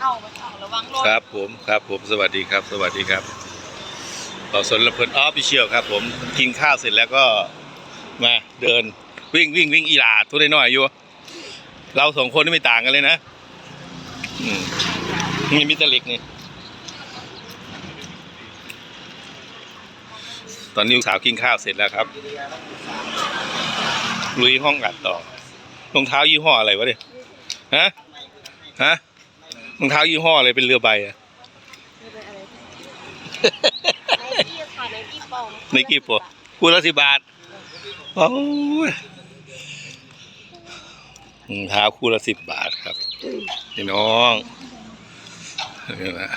เอาเอาระวังรถครับผมครับผมสวัสดีครับ สวัสดีครับเราสนละเพลินออฟฟิเชียลครับ ผมกินข้าวเสร็จแล้วก็มาเดินวิ่งวิ่งวิ่งอีหลาทุกได้น้อยอยู่ เราสองคนนี่ไม่ต่างกันเลยนะมนี่มิตรเล็กนี่ตอนนี้ลูกสาวกินข้าวเสร็จแล้วครับลุยห้องอัดต่อรองเท้ายี่ห้ออะไรวะเนี่ยฮะฮะ รองเท้ายี่ห้ออะไรเป็นเรือใบอะในที่ค่ะในที่ปองในกี่ปวคู่ละสิบบาทโอ้ยรองเท้าคู่ละสิบบาทครับพี่น้องนี่นะ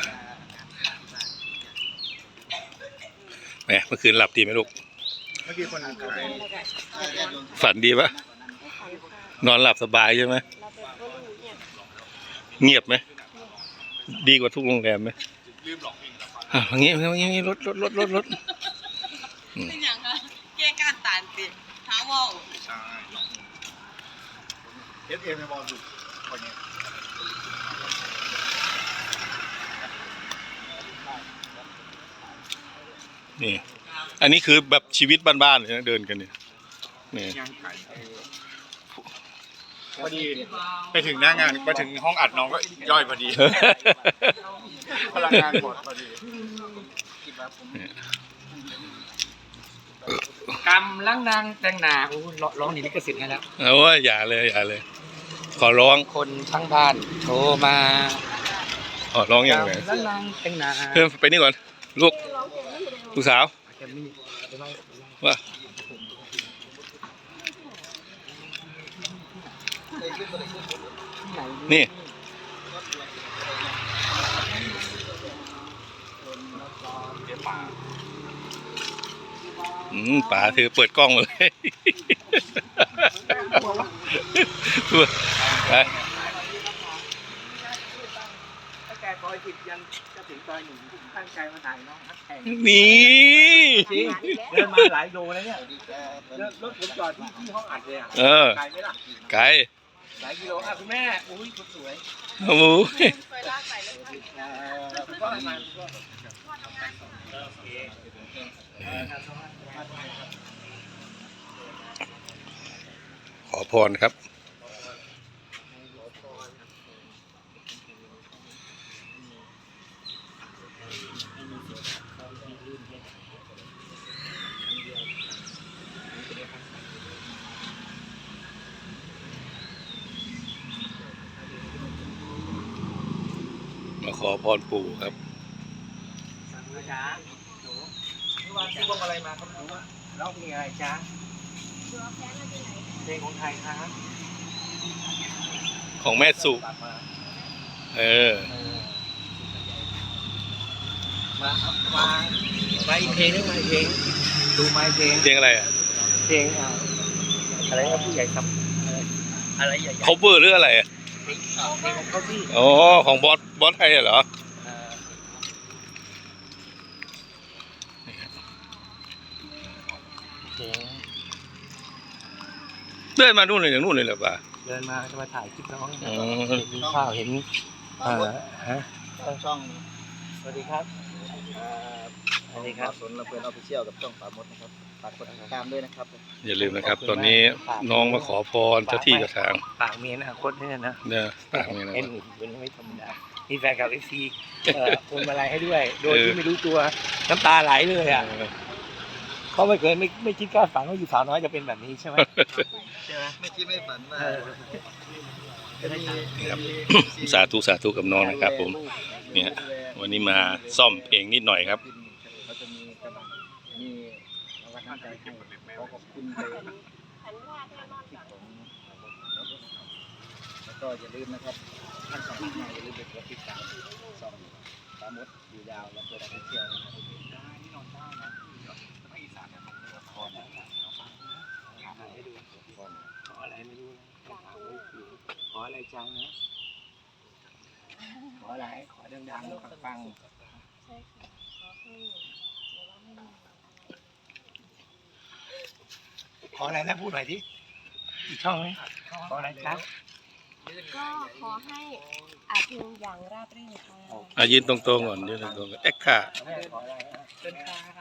แหมเมื่อคืนหลับดีไหมลูกเมื่อกี้คนเขาไปฝันดีปะนอนหลับสบายใช่ไหมเราเป็นก็รู้เนี่ยเงียบไหม ดีกว่าทุกโรงแรมไหมอะอย่างงี้อย่างงี้รถรถรถรถรถเป็นอย่างคะแก้การตานติเท้าว่าวใช่เอฟเอ็มในบอลสุดคนนี้นี่ อันนี้คือแบบชีวิตบ้านๆเลยนะเดินกันเนี่ยนี่ย่างไก่ พอดีไปถึงหน้างานไปถึงห้องอัดน้องก็ย่อยพอดี พลังงานหมดพอดีกำลังนางแต่งหน้าโอ้โหร้องร้องหนีลิขสิทธิ์ให้แล้วเอาว่าอย่าเลยอย่าเลย ขอร้องคนทั้งบ้านโทรมาขอร้องอย่างไรกำลังนางแต่งหน้าเพื่อนไปนี่ก่อนลูกลูกสาวแกมมี่ไปไว้ว่า นี่ อืมป๋าเธอเปิดกล้องมาเลยไปตั้งแต่ซอยสิบยันจะถึงซอยหนึ่งตั้งใจมาถ่ายน้องฮักแข่งนี่ จริงเดินมาหลายโลแล้วเนี่ยรถผมจอดที่ที่ห้องอัดเลยอะเออ ไกลไหมล่ะ ไกล หลายกิโลอะคุณแม่ อุ้ยคนสวยโอ้โหเคยลากไปแล้วค่ะอ่อคุณพ่อมาคุณพ่อขอพรครับ มาขอพรปู่ครับสั่งมาจ้าหนูเมื่อวานซื้อพวงอะไรมาครับหนูร้องเพลงอะไรจ้าเพลงของไทยครับของแม่สุฝากมาเออ มาครับมามาอีกเพลงนึงมาอีกเพลงดูมาอีกเพลงเพลงอะไรอะ เพลงอ่าอะไรนะผู้ใหญ่ทำอะไรอะไรใหญ่ๆ cover หรืออะไรอะเพลงอ่าเพลงของเขาที่อ๋อของบอส บอสไทยเหรอเอ่อเพลงเดินมานู่นเลยอย่างนู่นเลยเหรอป่ะเดินมาจะมาถ่ายคลิปน้องอ๋อมีข้าวเห็นเอ่อฮะช่องสวัสดีครับเอ่อสวัสดีครับสนละเพื่อนออฟฟิเชียลกับช่องปามดนะครับฝากกดติดตามด้วยนะครับ อย่าลืมนะครับ ตอนนี้น้องมาขอพรเจ้าที่เจ้าทางปากเมียนะโคตรเนี่ยนะเนี่ยปากนี่นะเอ็นอื่นเป็นไม่ธรรมดา มีแฟนกับเอฟซีพวงมาลัยให้ด้วย โดยที่ไม่รู้ตัวน้ำตาไหลเลยอะเขาไม่เคยไม่ไม่คิดคาดฝันว่าอยู่สาวน้อยจะเป็นแบบนี้ใช่ไหมใช่ไหมไม่คิดไม่ฝันว่าเออจะมีครับสาธุสาธุกับน้องนะครับ ผม เนี่ยวันนี้มาซ่อมเพลงนิดหน่อยครับเขาจะมีกระบะมีเราก็ตั้งใจให้ขอขอบคุณไปฉันว่าแน่นอนจ้ะแล้วก็อย่าลืมนะครับ ท่านสองท่านมาอย่าลืมไปกดติดตามสองปามดอยู่ยาวแล้วก็ไปเที่ยวนะครับขออะไรไม่รู้นะขออะไรจังนะขออะไรขอดังๆฟังใช่ค่ะขอให้เดี๋ยวเราให้ๆขออะไรนะพูดหน่อยดิอีกช่องไหมขออะไรจ๊ะ ก็ขอให้อาจงอย่างราบรื่นค่ะอะยืนตรงๆก่อนยืนตรงๆก่อนเอ็กค่ะ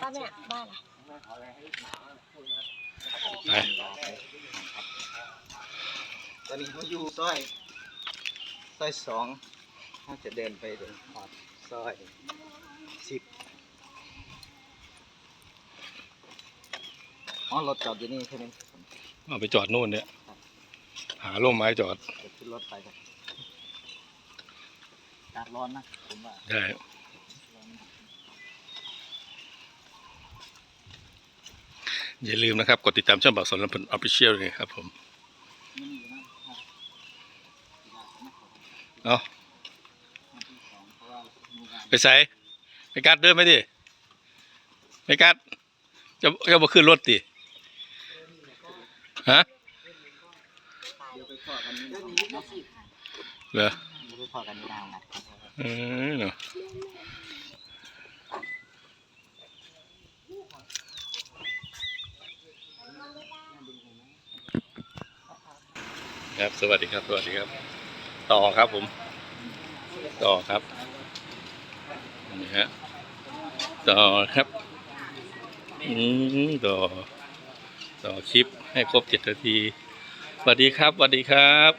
ป้าแม่บ้านล่ะไปตอนนี้เขาอยู่ซอยซอยสองเขาจะเดินไปถึงหอดซอยสิบอ๋อรถจอดอยู่นี่ใช่ไหมเอาไปจอดนู่นเนี่ย หาร่มไม้จอดขึ้นรถไปครับอากาศร้อนนะผมว่าได้อย่าลืมนะครับ กดติดตามช่องบอกสนลำพันออฟฟิเชียลเลยครับผมเอาไปใส่ไปกัดเดินไปดิไปกัดจะจะมาขึ้นรถดิฮะ พอกันนี่เนะเหรอเดี๋ยวไปพอกันนี่นะเออเนาะครับสวัสดีครับ สวัสดีครับ ต่อครับผม ต่อครับนี่ฮะต่อครับอืมต่อ ต่อคลิปให้ครบเจ็ดนาที สวัสดีครับสวัสดีครับ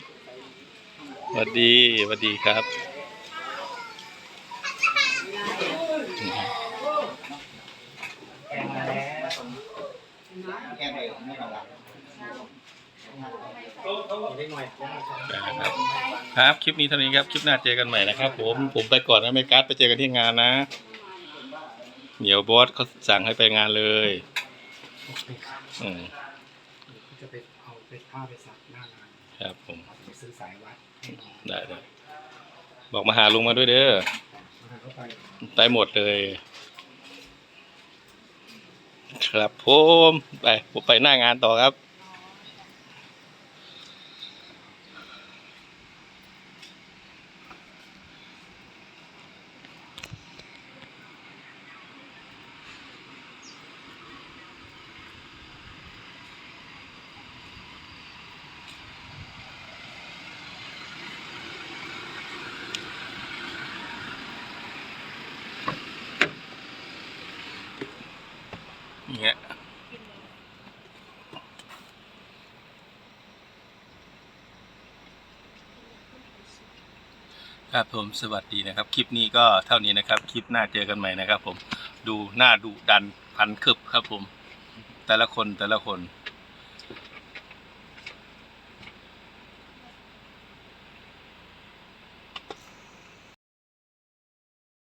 สวัสดีสวัสดีครับ ครับครับคลิปนี้เท่านี้ครับ คลิปหน้าเจอกันใหม่นะครับ ผมผมไปก่อนนะไม่การ์ดไปเจอกันที่งานนะ เดี๋ยวบอสเขาสั่งให้ไปงานเลย อืม ไปเอาไปผ้าไปสักหน้างานครับผม ไปซื้อสายวัดให้น้องได้ได้ บอกมาหาลุงมาด้วยเด้อมาเข้าไปได้หมดเลย ครับผม ไปผมไปหน้างานต่อครับ อย่างเงี้ยครับผมสวัสดีนะครับ คลิปนี้ก็เท่านี้นะครับ คลิปหน้าเจอกันใหม่นะครับ ผมดูหน้าดุดันพันคึบครับผม แต่ละคนแต่ละคน